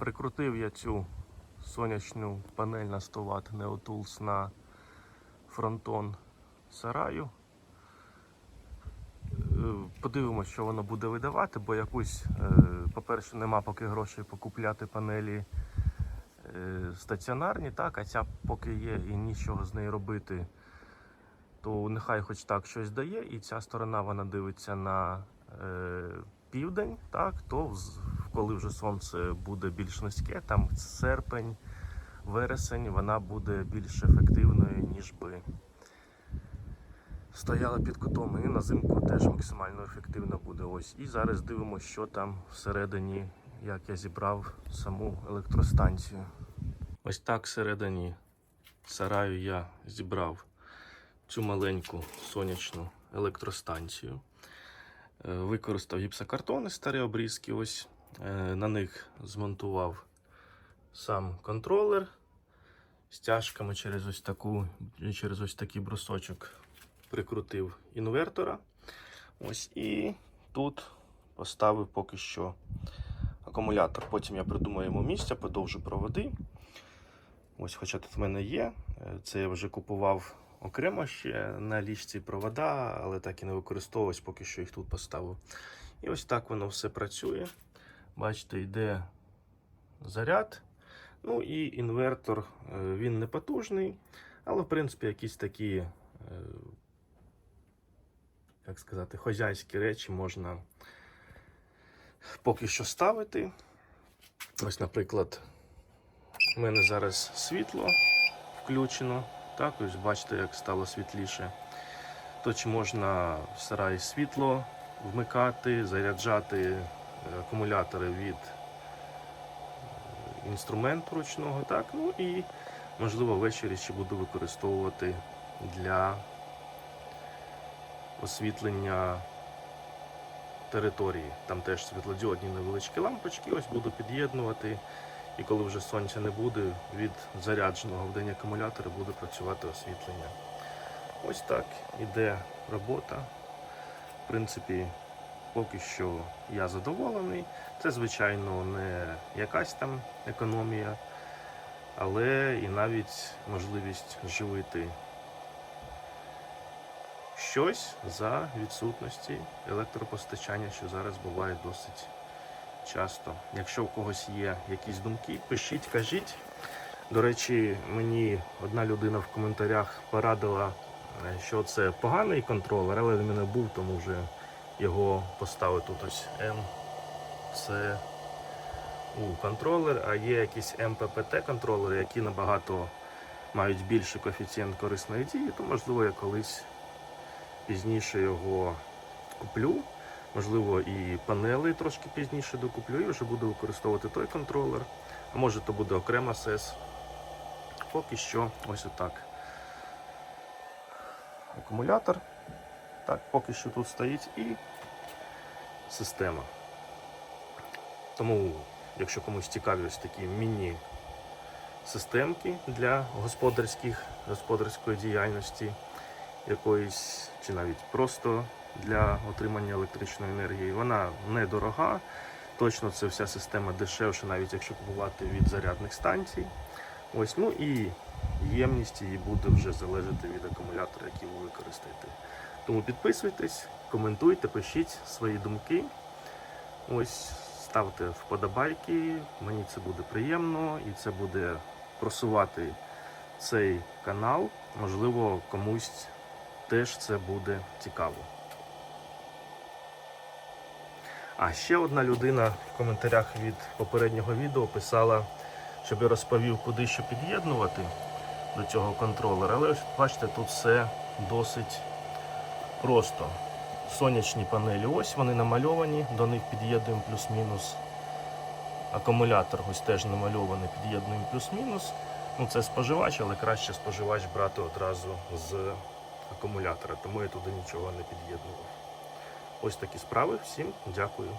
Прикрутив я цю сонячну панель на 100 Вт Neotools на фронтон сараю. Е, Подивимось, що воно буде видавати, бо якусь, е, по-перше, нема поки грошей покупляти панелі е, стаціонарні, так, а ця поки є і нічого з нею робити, то нехай хоч так щось дає, і ця сторона вона дивиться на південь, так, то коли вже сонце буде більш низьке, там серпень, вересень, вона буде більш ефективною, ніж би стояла під кутом. І на зимку теж максимально ефективно буде. Ось. І зараз дивимося, що там всередині, як я зібрав саму електростанцію. Ось так всередині сараю я зібрав цю маленьку сонячну електростанцію. Е, Використав гіпсокартони старі обрізки. Ось на них змонтував сам контролер стяжками через ось таку, через ось такий брусочок прикрутив інвертора. Ось і тут поставив поки що акумулятор. Потім я придумаю йому місця, подовжу проводи. Ось, хоча тут в мене є. Е, Це я вже купував окремо ще на лічці провода, але так і не використовувався, поки що їх тут поставив. І ось так воно все працює. Бачите, йде заряд. Ну і інвертор, е, він не потужний, але в принципі якісь такі, е, як сказати, хозяйські речі можна поки що ставити. Ось, наприклад, у мене зараз світло включено. Так, ось бачите, як стало світліше. То чи можна в сараї світло вмикати, заряджати акумулятори від е, інструменту ручного. Так? Ну і можливо ввечері ще буду використовувати для освітлення території. Там теж світлодіодні невеличкі лампочки. Ось буду під'єднувати. І коли вже сонця не буде, від зарядженого в день акумулятора буде працювати освітлення. Ось так іде робота. В принципі, поки що я задоволений. Це, звичайно, не якась там економія, але і навіть можливість живити щось за відсутності електропостачання, що зараз буває досить часто. Якщо у когось є якісь думки, пишіть, кажіть. До речі, мені одна людина в коментарях порадила, е, що це поганий контролер, але він мене був, тому вже його поставив тут ось М. Це у контролер, а є якісь МППТ контролери, які набагато мають більший коефіцієнт корисної дії, то можливо я колись пізніше його куплю. Можливо, і панели трошки пізніше докуплю і вже буду використовувати той контролер. А може то буде окрема сес. Поки що ось отак. Акумулятор. Так, поки що тут стоїть і система. Тому, якщо комусь цікаві ось такі міні-системки для господарських, господарської діяльності, якоїсь, чи навіть просто для отримання електричної енергії, вона недорога. Точно це вся система дешевша, навіть якщо купувати від зарядних станцій. Ось, ну і ємність її буде вже залежати від акумулятора, який ви використаєте. Тому підписуйтесь, коментуйте, пишіть свої думки. Ось ставте вподобайки, мені це буде приємно і це буде просувати цей канал. Можливо, комусь теж це буде цікаво. А ще одна людина в коментарях від попереднього відео писала, щоб я розповів, куди що під'єднувати до цього контролера. Але бачите, тут все досить просто. Сонячні панелі, ось вони намальовані, до них під'єднуємо плюс-мінус. Акумулятор ось теж намальований, під'єднуємо плюс-мінус. Ну, це споживач, але краще споживач брати одразу з акумулятора, тому я туди нічого не під'єднував. Ось такі справи. Всім дякую.